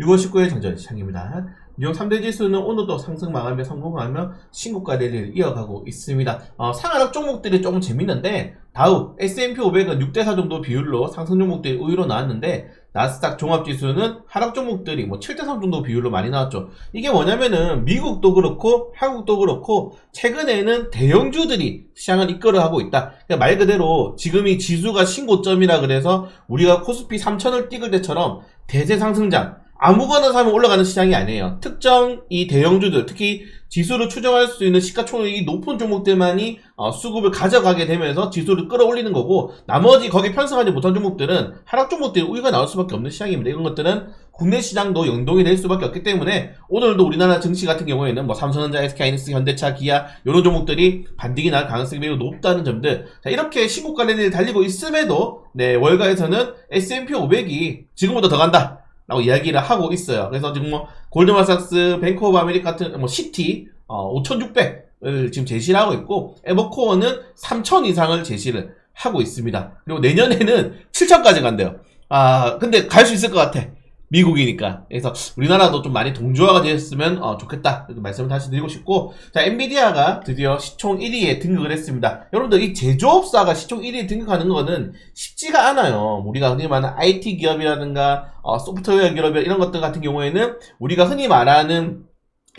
6월 19일 전전 시장입니다. 뉴욕 3대 지수는 오늘도 상승 마감에 성공하며 신고가 랠리를 이어가고 있습니다. 어, 상하락 종목들이 조금 재밌는데 다우 S&P 500은 6대4 정도 비율로 상승 종목들이 우위로 나왔는데 나스닥 종합지수는 하락 종목들이 뭐 7대3 정도 비율로 많이 나왔죠. 이게 뭐냐면은 미국도 그렇고 한국도 그렇고 최근에는 대형주들이 시장을 이끌어가고 있다. 그러니까 말 그대로 지금이 지수가 신고점이라 그래서 우리가 코스피 3000을 찍을 때처럼 대세 상승장 아무거나 사면 올라가는 시장이 아니에요. 특정 이 대형주들, 특히 지수를 추정할 수 있는 시가총액이 높은 종목들만이 어, 수급을 가져가게 되면서 지수를 끌어올리는 거고, 나머지 거기 편성하지 못한 종목들은 하락 종목들이 우위가 나올 수밖에 없는 시장입니다. 이런 것들은 국내 시장도 연동이 될 수밖에 없기 때문에 오늘도 우리나라 증시 같은 경우에는 뭐 삼성전자, SK하이닉스, 현대차, 기아 이런 종목들이 반등이 날 가능성이 매우 높다는 점들. 자, 이렇게 신고가 랠리를 달리고 있음에도 네, 월가에서는 S&P 500이 지금보다 더 간다. 라고 이야기를 하고 있어요. 그래서 지금 뭐 골드만삭스, 뱅크 오브 아메리카 같은 뭐 시티 어, 5,600을 지금 제시를 하고 있고 에버코어는 3,000 이상을 제시를 하고 있습니다. 그리고 내년에는 7,000까지 간대요. 아 근데 갈 수 있을 것 같아. 미국이니까. 그래서 우리나라도 좀 많이 동조화가 되었으면 어, 좋겠다. 이렇게 말씀을 다시 드리고 싶고, 자, 엔비디아가 드디어 시총 1위에 등극을 했습니다. 여러분들, 이 제조업사가 시총 1위에 등극하는 거는 쉽지가 않아요. 우리가 흔히 말하는 IT 기업이라든가, 어, 소프트웨어 기업이나 이런 것들 같은 경우에는 우리가 흔히 말하는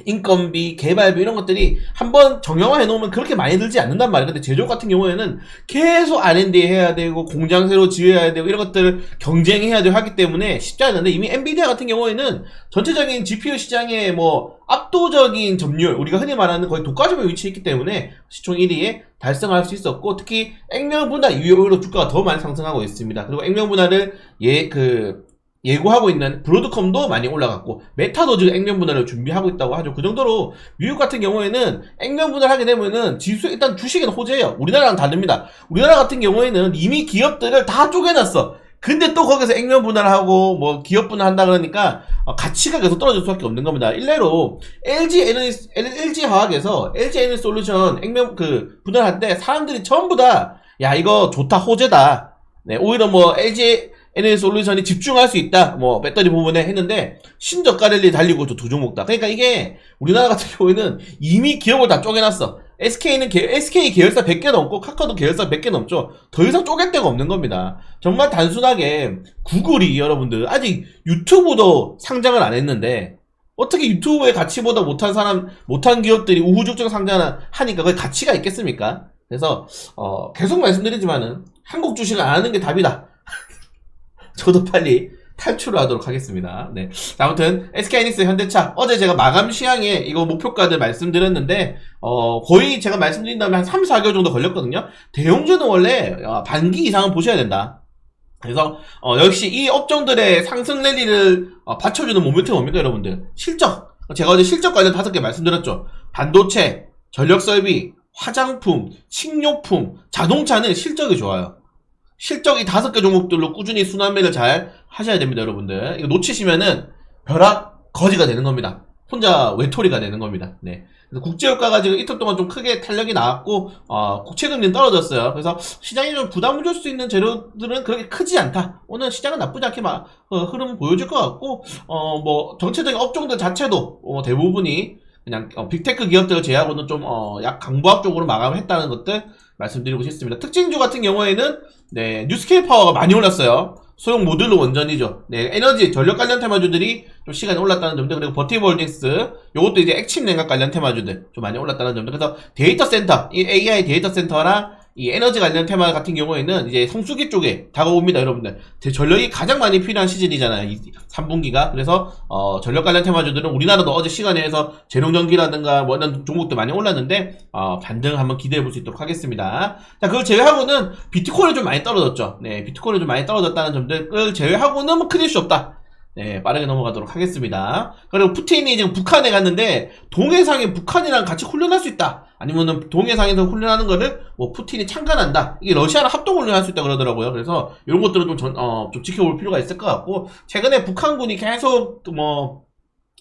인건비, 개발비 이런 것들이 한번 정형화해 놓으면 그렇게 많이 들지 않는단 말이에요. 근데 제조업 같은 경우에는 계속 R&D 해야 되고 공장 새로 지어야 되고 이런 것들을 경쟁해야 되고 하기 때문에 쉽지 않은데 이미 엔비디아 같은 경우에는 전체적인 GPU 시장의 뭐 압도적인 점유율, 우리가 흔히 말하는 거의 독과점에 위치했기 때문에 시총 1위에 달성할 수 있었고 특히 액면 분할 이후로 주가가 더 많이 상승하고 있습니다. 그리고 액면 분할을 예 그 예고하고 있는 브로드컴도 많이 올라갔고 메타도 지금 액면 분할을 준비하고 있다고 하죠. 그 정도로 미국 같은 경우에는 액면 분할하게 되면은 지수 일단 주식은 호재예요. 우리나라랑 다릅니다. 우리나라 같은 경우에는 이미 기업들을 다 쪼개놨어. 근데 또 거기서 액면 분할하고 뭐 기업 분할한다 그러니까 어, 가치가 계속 떨어질 수밖에 없는 겁니다. 일례로 LG 에너지 LG 화학에서 LG 에너지 솔루션 액면 그 분할할 때 사람들이 전부 다 야 이거 좋다 호재다. 네 오히려 뭐 LG 에너지 솔루션이 집중할 수 있다. 뭐 배터리 부분에 했는데 신저가 랠리 달리고 또두 종목 다. 그러니까 이게 우리나라 같은 경우에는 이미 기업을 다 쪼개놨어. SK는 개, SK 계열사 100개 넘고 카카오도 계열사 100개 넘죠. 더 이상 쪼갤 데가 없는 겁니다. 정말 단순하게 구글이 여러분들 아직 유튜브도 상장을 안 했는데 어떻게 유튜브의 가치보다 못한 사람, 못한 기업들이 우후죽순 상장을 하니까 그게 가치가 있겠습니까? 그래서 어, 계속 말씀드리지만은 한국 주식을 안 하는 게 답이다. 저도 빨리 탈출을 하도록 하겠습니다. 네. 자, 아무튼 SK하이닉스 현대차 어제 제가 마감 시향에 이거 목표가들 말씀드렸는데 어 거의 제가 말씀드린다면 한 3, 4개월 정도 걸렸거든요. 대형주는 원래 어, 반기 이상은 보셔야 된다. 그래서 어, 역시 이 업종들의 상승 랠리를 어, 받쳐주는 모멘텀 뭡니까 여러분들? 실적. 제가 어제 실적 관련 다섯 개 말씀드렸죠. 반도체, 전력 설비, 화장품, 식료품, 자동차는 실적이 좋아요. 실적 이 다섯 개 종목들로 꾸준히 순환매를 잘 하셔야 됩니다, 여러분들. 이거 놓치시면은 벼락 거지가 되는 겁니다. 혼자 외톨이가 되는 겁니다. 네. 국제유가가 지금 이틀 동안 좀 크게 탄력이 나왔고, 어, 국채금리는 떨어졌어요. 그래서 시장이 좀 부담을 줄 수 있는 재료들은 그렇게 크지 않다. 오늘 시장은 나쁘지 않게 막, 어, 흐름 보여줄 것 같고, 어, 뭐, 정체적인 업종들 자체도, 어, 대부분이 그냥, 어, 빅테크 기업들을 제외하고는 좀, 어, 약 강보합적으로 마감을 했다는 것들 말씀드리고 싶습니다. 특징주 같은 경우에는, 네, 뉴스케일 파워가 많이 올랐어요. 소형 모듈로 원전이죠. 네, 에너지, 전력 관련 테마주들이 좀 시간이 올랐다는 점들, 그리고 버티볼딩스, 요것도 이제 액침 냉각 관련 테마주들 좀 많이 올랐다는 점들. 그래서 데이터 센터, 이 AI 데이터 센터랑 이 에너지 관련 테마 같은 경우에는 이제 성수기 쪽에 다가옵니다, 여러분들. 제 전력이 가장 많이 필요한 시즌이잖아요, 이 3분기가. 그래서, 어, 전력 관련 테마주들은 우리나라도 어제 시간에 해서 재롱전기라든가 뭐 이런 종목도 많이 올랐는데, 어, 반등 한번 기대해 볼 수 있도록 하겠습니다. 자, 그걸 제외하고는 비트코인이 좀 많이 떨어졌죠. 네, 비트코인이 좀 많이 떨어졌다는 점들을 제외하고는 뭐 큰일 수 없다. 네, 빠르게 넘어가도록 하겠습니다. 그리고 푸틴이 지금 북한에 갔는데 동해상에 북한이랑 같이 훈련할 수 있다. 아니면은 동해상에서 훈련하는 거를 뭐 푸틴이 참관한다. 이게 러시아랑 합동 훈련할 수 있다 그러더라고요. 그래서 이런 것들은 좀, 전, 어, 좀 지켜볼 필요가 있을 것 같고 최근에 북한군이 계속 뭐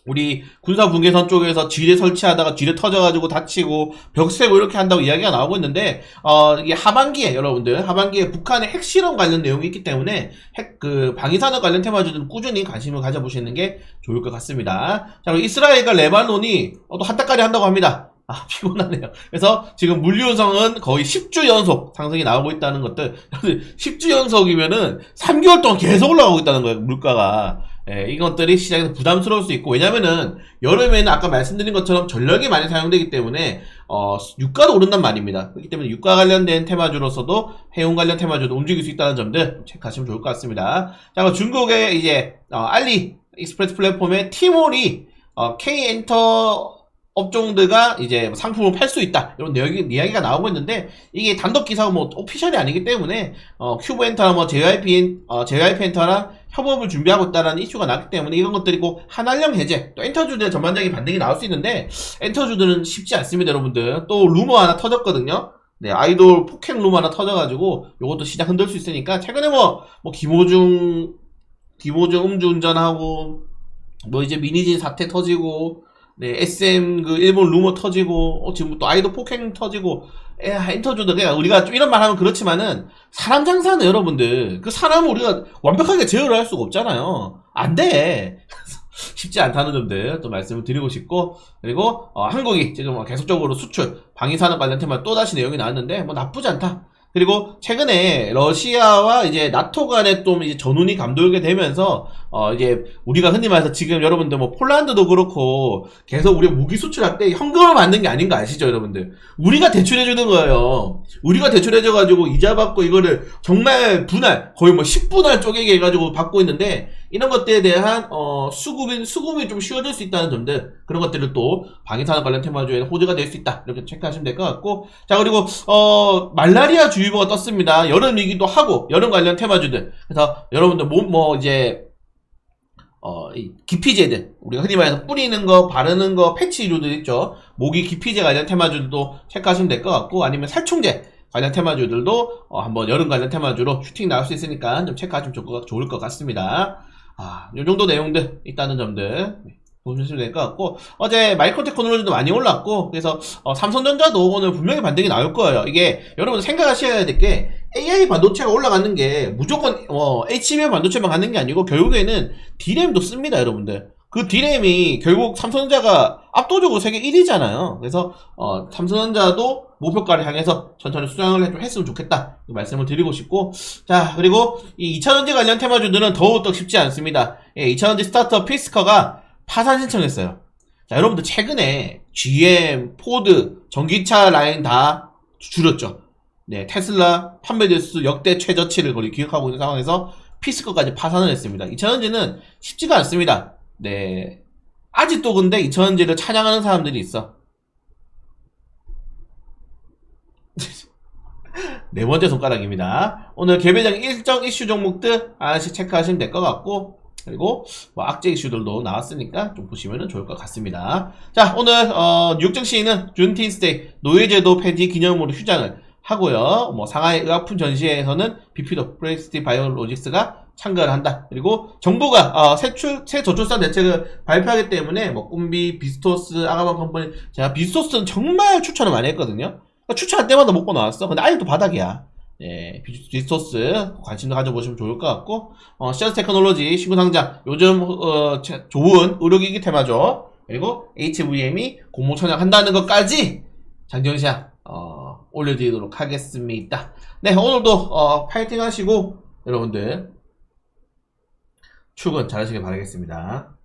우리 군사 분계선 쪽에서 지뢰 설치하다가 지뢰 터져가지고 다치고 벽 세고 이렇게 한다고 이야기가 나오고 있는데 어 이게 하반기에 여러분들 하반기에 북한의 핵실험 관련 내용이 있기 때문에 핵 그 방위산업 관련 테마주들은 꾸준히 관심을 가져보시는 게 좋을 것 같습니다. 자 그리고 이스라엘과 레바논이 어, 또 한달까지 한다고 합니다. 아 피곤하네요. 그래서 지금 물류성은 거의 10주 연속 상승이 나오고 있다는 것들 10주 연속이면은 3개월 동안 계속 올라가고 있다는 거예요 물가가. 예, 이것들이 시장에서 부담스러울 수 있고 왜냐면은 여름에는 아까 말씀드린 것처럼 전력이 많이 사용되기 때문에 어, 유가도 오른단 말입니다. 그렇기 때문에 유가 관련된 테마주로서도 해운 관련 테마주도 움직일 수 있다는 점들 체크하시면 좋을 것 같습니다. 자, 중국의 이제 어, 알리 익스프레스 플랫폼의 티몰이 어, K 엔터 업종들가 이제 상품을 팔 수 있다 이런 내용 이야기가 나오고 있는데 이게 단독 기사가 뭐 오피셜이 아니기 때문에 어, 큐브 엔터나 뭐 JYP 엔- 어, JYP 엔터랑 협업을 준비하고 있다라는 이슈가 나기 때문에 이런 것들이고 한한령 해제 또 엔터주들의 전반적인 반등이 나올 수 있는데 엔터주들은 쉽지 않습니다 여러분들. 또 루머 하나 터졌거든요. 네 아이돌 폭행 루머 하나 터져가지고 이것도 시장 흔들 수 있으니까 최근에 뭐, 뭐 김호중 김호중 음주운전하고 뭐 이제 미니진 사태 터지고 네, SM 그 일본 루머 터지고 어, 지금 또 아이돌 폭행 터지고 에, 엔터주도 그냥 우리가 좀 이런 말 하면 그렇지만은 사람 장사는 여러분들 그 사람을 우리가 완벽하게 제어를 할 수가 없잖아요. 안 돼. 쉽지 않다는 점들 또 말씀을 드리고 싶고 그리고 어, 한국이 지금 뭐 계속적으로 수출 방위산업 관련 테마 또 다시 내용이 나왔는데 뭐 나쁘지 않다. 그리고 최근에 러시아와 이제 나토 간에 좀 이제 전운이 감돌게 되면서 어 이제 우리가 흔히 말해서 지금 여러분들 뭐 폴란드도 그렇고 계속 우리 무기 수출할 때 현금을 받는 게 아닌 거 아시죠 여러분들? 우리가 대출해 주는 거예요. 우리가 대출해 줘 가지고 이자 받고 이거를 정말 분할 거의 뭐 10분할 쪼개게 해 가지고 받고 있는데 이런 것들에 대한 어 수급인 수급이 좀 쉬워질 수 있다는 점들 그런 것들을 또 방위산업 관련 테마주에는 호재가 될 수 있다. 이렇게 체크하시면 될 것 같고. 자 그리고 어 말라리아 주의보가 떴습니다. 여름이기도 하고 여름 관련 테마주들. 그래서 여러분들 뭐, 뭐 이제 어, 이 기피제들 우리가 흔히 말해서 뿌리는 거 바르는 거 패치류들 있죠? 모기 기피제 관련 테마주들도 체크하시면 될 것 같고 아니면 살충제 관련 테마주들도 어, 한번 여름 관련 테마주로 슈팅 나올 수 있으니까 좀 체크하시면 좋을 것, 좋을 것 같습니다. 아, 요 정도 내용들 있다는 점들. 네, 보시면 될 것 같고 어제 마이크로 테크놀로지도 많이 올랐고 그래서 어, 삼성전자도 오늘 분명히 반등이 나올 거예요. 이게 여러분 생각하셔야 될 게 AI 반도체가 올라가는 게 무조건 어, HBM 반도체만 가는 게 아니고 결국에는 D램도 씁니다 여러분들. 그 D램이 결국 삼성전자가 압도적으로 세계 1위잖아요. 그래서 어, 삼성전자도 목표가를 향해서 천천히 수량을 해- 좀 했으면 좋겠다. 이 말씀을 드리고 싶고 자 그리고 이 2차전지 관련 테마주들은 더욱더 쉽지 않습니다. 예, 2차전지 스타트업 피스커가 파산 신청했어요 자 여러분들 최근에 GM, 포드, 전기차 라인 다 줄였죠 네, 테슬라 판매 대수 역대 최저치를 거의 기록하고 있는 상황에서 피스커까지 파산을 했습니다. 2차전지는 쉽지가 않습니다. 네. 아직도 근데 2차전지를 찬양하는 사람들이 있어. 네 번째 손가락입니다. 오늘 개별적 일정 이슈 종목들 하나씩 체크하시면 될 것 같고, 그리고 뭐 악재 이슈들도 나왔으니까 좀 보시면 좋을 것 같습니다. 자, 오늘 어, 증시는 준틴스데이 노예제도 폐지 기념으로 휴장을 하고요. 뭐 상하이 의약품 전시회에서는 비피도 브레이스티 바이오로직스가 참가를 한다. 그리고 정부가 어, 세출 새 저출산 대책을 발표하기 때문에 뭐 꿈비, 비스토스, 아가방 컴퍼니 제가 비스토스는 정말 추천을 많이 했거든요. 그러니까 추천할 때마다 먹고 나왔어. 근데 아직도 바닥이야. 예, 비- 비스토스 관심도 가져보시면 좋을 것 같고 어, 시어스 테크놀로지 신구 상장 요즘 어, 제- 좋은 의료기기 테마죠. 그리고 HVM이 공모 천약한다는 것까지 장정시장 어, 올려드리도록 하겠습니다. 네, 오늘도 어, 파이팅 하시고 여러분들 출근 잘하시길 바라겠습니다.